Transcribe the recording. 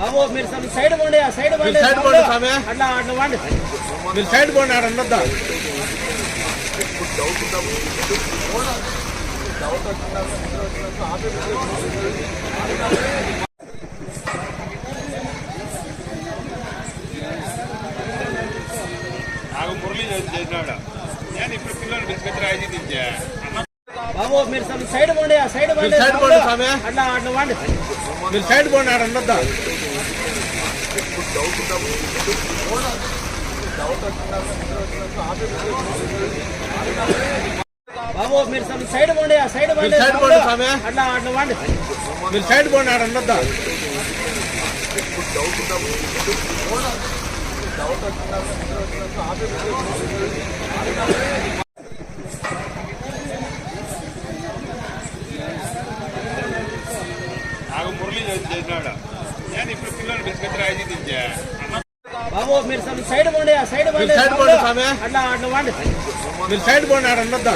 బాబు మీరు సైడ్ పోండి ఆ సైడ్ పోండి సైడ్ పోండి స్వామి. అట్లా అట్లా వండి మీరు సైడ్ పోండి ఆడ ఉండొద్దా? నాకు మురళి చేసినాడు. నేను ఇప్పుడు పిల్లలు బిస్కెట్ రాయి తింటా. బాబు మీరు సైడ్ పోండి ఆ సైడ్ పోండి సైడ్ పోండి స్వామి. అట్లా అట్లా వండి మీరు సైడ్ పోండి ఆడ ఉండొద్దా? బాబు మీరు సైడ్ పోండి ఆ సైడ్ పోండి సైడ్ పోండి స్వామి. అట్లా అట్లా వండి మీరు సైడ్ పోండి ఆడ ఉండొద్దా? నాకు మురళి చేసినాడు. నేను ఇప్పుడు పిల్లలు బిస్కెట్ రాయి తింటా? బాబు మీరు సైడ్ పోండి ఆ సైడ్ పోండి మీరు సైడ్ పోండి స్వామి. అట్లా అట్లా వండి మీరు సైడ్ పోండి ఆడ ఉండొద్దా?